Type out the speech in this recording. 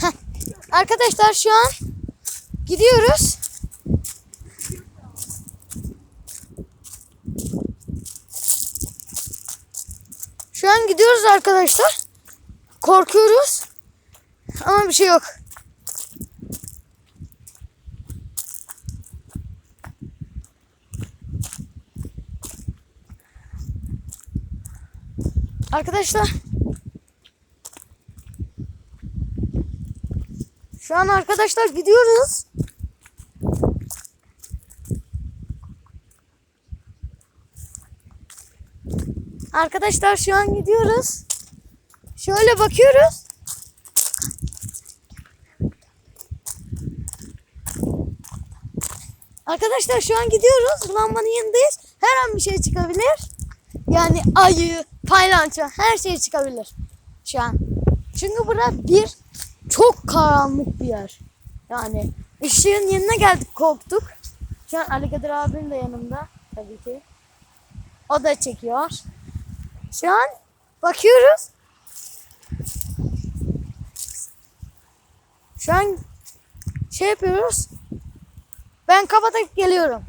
Heh. Arkadaşlar şu an gidiyoruz. Şu an gidiyoruz arkadaşlar. Korkuyoruz. Ama bir şey yok. Arkadaşlar Şu an arkadaşlar gidiyoruz. Arkadaşlar şu an gidiyoruz. Şöyle bakıyoruz. Arkadaşlar şu an gidiyoruz. Lambanın yanındayız. Her an bir şey çıkabilir. Yani ayı, paylanço her şey çıkabilir şu an. Çünkü bura bir çok karanlık bir yer. Yani ışığın yanına geldik korktuk. Şu an Ali Kadir abim de yanımda tabii ki. O da çekiyor. Şu an bakıyoruz. Şu an şey yapıyoruz. Ben kapatıp geliyorum.